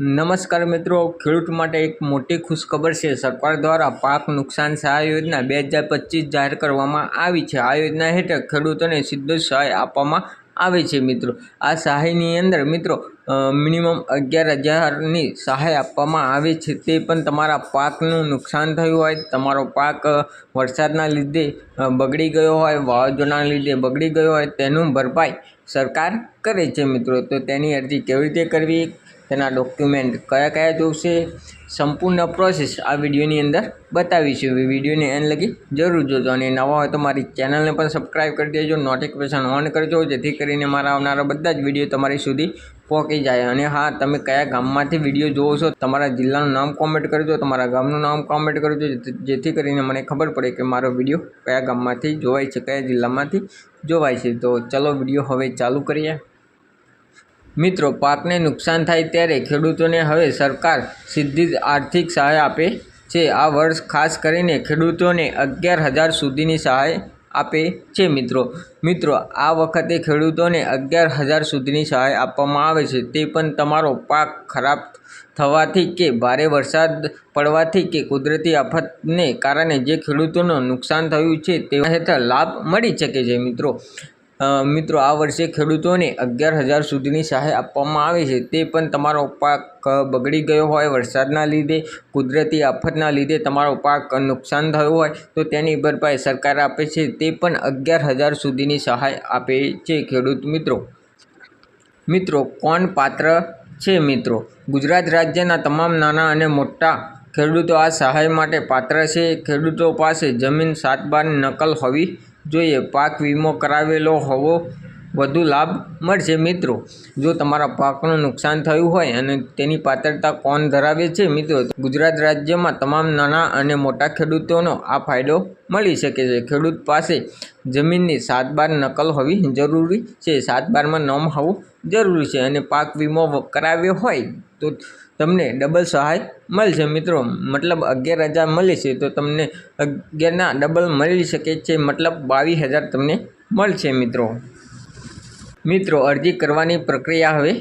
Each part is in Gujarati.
નમસ્કાર મિત્રો, ખેડૂત માટે એક મોટી ખુશખબર છે. સરકાર દ્વારા પાક નુકસાન સહાય યોજના બે હજાર પચીસ જાહેર કરવામાં આવી છે. આ યોજના હેઠળ ખેડૂતોને સીધો સહાય આપવામાં આવે છે મિત્રો. આ સહાયની અંદર મિત્રો મિનિમમ અગિયાર હજારની સહાય આપવામાં આવે છે. તે પણ તમારા પાકનું નુકસાન થયું હોય, તમારો પાક વરસાદના લીધે બગડી ગયો હોય, વાવાઝોડાના લીધે બગડી ગયો હોય, તેનું ભરપાઈ સરકાર કરે છે મિત્રો. તો તેની અરજી કેવી રીતે કરવી? તેના ડોક્યુમેન્ટ કયા કયા જોશે? સંપૂર્ણ પ્રોસેસ આ વિડીયોની અંદર બતાવીશું. વિડીયોને એન લગી જરૂર જોજો. અને નવા હોય તો મારી ચેનલને પણ સબસ્ક્રાઈબ કરી દેજો. નોટિફિકેશન ઓન કરજો, જેથી કરીને મારા આવનારા બધા જ વીડિયો તમારી સુધી પહોંચી જાય. અને હા, તમે કયા ગામમાંથી વીડિયો જોવો છો, તમારા જિલ્લાનું નામ કોમેન્ટ કરજો, તમારા ગામનું નામ કોમેન્ટ કરજો જેથી- કરીને મને ખબર પડે કે મારો વીડિયો કયા ગામમાંથી જોવાય છે, કયા જિલ્લામાંથી જોવાય છે. તો ચલો વીડિયો હવે ચાલુ કરીએ. મિત્રો, પાકને નુકસાન થાય ત્યારે ખેડૂતોને હવે સરકાર સીધી જ આર્થિક સહાય આપે છે. આ વર્ષ ખાસ કરીને ખેડૂતોને અગિયાર હજાર સુધીની સહાય આપે છે મિત્રો. મિત્રો, આ વખતે ખેડૂતોને અગિયાર હજાર સુધીની સહાય આપવામાં આવે છે. તે પણ તમારો પાક ખરાબ થવાથી કે ભારે વરસાદ પડવાથી કે કુદરતી આફતને કારણે જે ખેડૂતોનું નુકસાન થયું છે તે હેઠળ લાભ મળી શકે છે મિત્રો. મિત્રો, આ વર્ષે ખેડૂતોને અગિયાર હજાર સુધીની સહાય આપવામાં આવે છે. તે પણ તમારો પાક બગડી ગયો હોય, વરસાદના લીધે, કુદરતી આફતના લીધે તમારો પાક નુકસાન થયું હોય, તો તેની ભરપાઈ સરકાર આપે છે. તે પણ અગિયાર હજાર સુધીની સહાય આપે છે ખેડૂત મિત્રો. મિત્રો, કોણ પાત્ર છે મિત્રો? ગુજરાત રાજ્યના તમામ નાના અને મોટા ખેડૂતો આ સહાય માટે પાત્ર છે. ખેડૂતો પાસે જમીન સાત બારની નકલ હોવી જોઈએ, પાક વીમો કરાવેલો હોવો વધુ લાભ મળશે મિત્રો. જો તમારા પાકનું નુકસાન થયું હોય અને તેની પાત્રતા કોણ ધરાવે છે મિત્રો ગુજરાત રાજ્યમાં તમામ નાના અને મોટા ખેડૂતોનો આ ફાયદો મળી શકે છે. ખેડૂત પાસે જમીનની સાત બાર નકલ હોવી જરૂરી છે. સાત બારમાં નોમ હોવું જરૂરી છે અને પાક વીમો કરાવ્યો હોય તો તમને ડબલ સહાય મળશે મિત્રો. મતલબ અગિયાર હજાર મળી છે, તો તમને અગિયારના ડબલ મળી શકે છે, મતલબ બાવીસ હજાર તમને મળશે મિત્રો. મિત્રો, અરજી કરવાની પ્રક્રિયા હવે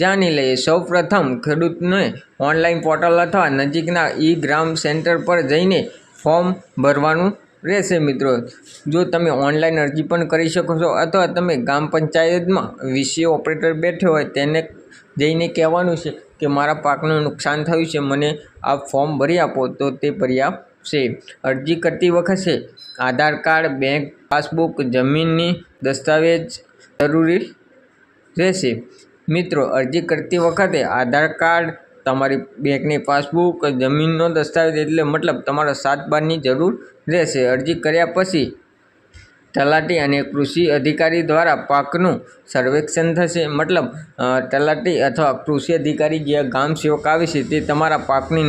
જાણી લઈએ. સૌપ્રથમ ખેડૂતને ઓનલાઈન પોર્ટલ અથવા નજીકના ઈ ગ્રામ સેન્ટર પર જઈને ફોર્મ ભરવાનું રહેશે મિત્રો. જો તમે ઓનલાઈન અરજી પણ કરી શકો છો, અથવા તમે ગ્રામ પંચાયતમાં વીસી ઓપરેટર બેઠો હોય, તેને જઈને કહેવાનું છે કે મારા પાકનું નુકસાન થયું છે, મને આ ફોર્મ ભરી આપો, તો તે ભરી આપશે. અરજી કરતી વખતે આધાર કાર્ડ, બેંક પાસબુક, જમીનની દસ્તાવેજ જરૂરી રહેશે. મિત્રો, અરજી કરતી વખતે આધાર કાર્ડ, તમારી બેંકની પાસબુક, જમીનનો દસ્તાવેજ, એટલે મતલબ તમારા સાત બારની જરૂર રહેશે. અરજી કર્યા પછી તલાટી અને કૃષિ અધિકારી દ્વારા પાકનું સર્વેક્ષણ થશે. મતલબ તલાટી અથવા કૃષિ અધિકારી જે ગામ સેવક આવે છે, તે તમારા પાકની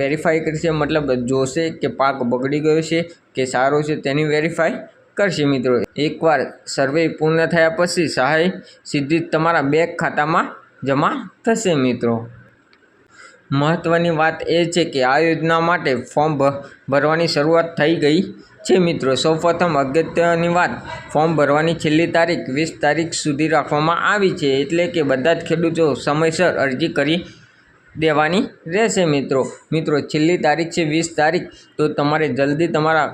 વેરીફાઈ કરશે. મતલબ, જોશે કે પાક બગડી ગયો છે કે સારો છે તેની વેરીફાઈ કરશે મિત્રો. એકવાર સર્વે પૂર્ણ થયા પછી સહાય સીધી તમારા બેંક ખાતામાં જમા થશે મિત્રો. મહત્ત્વની વાત એ છે કે આ યોજના માટે ફોર્મ ભરવાની શરૂઆત થઈ ગઈ છે મિત્રો સૌપ્રથમ અગત્યની વાત, ફોર્મ ભરવાની છેલ્લી તારીખ, વીસ તારીખ સુધી રાખવામાં આવી છે, એટલે કે બધા જ ખેડૂતો સમયસર અરજી કરી દેવાની રહેશે, મિત્રો. મિત્રો, છેલ્લી તારીખ છે વીસ તારીખ, તો તમારે જલ્દી તમારા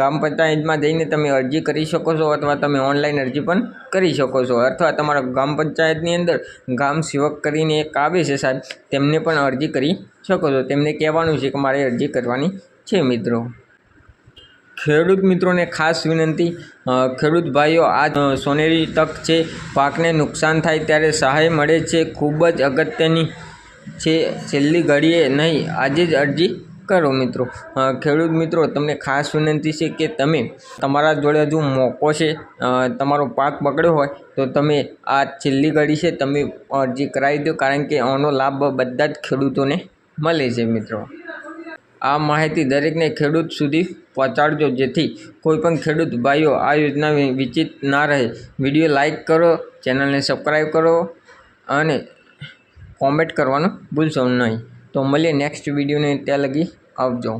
ગામ પંચાયતમાં જઈને તમે અરજી કરી શકો છો અથવા તમે ઓનલાઈન અરજી પણ કરી શકો છો. અથવા તમારા ગ્રામ પંચાયતની અંદર ગામ સેવક કરીને એક આવે છે સાહેબ, તેમને પણ અરજી કરી શકો છો. તેમને કહેવાનું છે કે મારે અરજી કરવાની છે, મિત્રો. ખેડૂત મિત્રોને ખાસ વિનંતી ખેડૂત ભાઈઓ આ સોનેરી તક છે, પાકને નુકસાન થાય ત્યારે સહાય મળે છે, ખૂબ જ અગત્યની છે, છેલ્લી ઘડીએ નહીં, આજે જ અરજી કરો મિત્રો. ખેડૂત મિત્રો, તમને ખાસ વિનંતી છે કે તમે તમારા જોડે હજુ મોકો છે તમારો પાક બગડ્યો હોય, તો તમે આ છેલ્લી ઘડી છે, તમે અરજી કરાવી દો, કારણ કે આનો લાભ બધા જ ખેડૂતોને મળે છે મિત્રો. આ માહિતી દરેકને ખેડૂત સુધી પહોંચાડજો, જેથી કોઈપણ ખેડૂત ભાઈઓ આ યોજના વિચિત ના રહે. વીડિયો લાઇક કરો, ચેનલને સબસ્ક્રાઈબ કરો અને કોમેન્ટ કરવાનું ભૂલશો નહીં. તો મળીએ નેક્સ્ટ વિડીયોને ત્યાં લગી આવજો.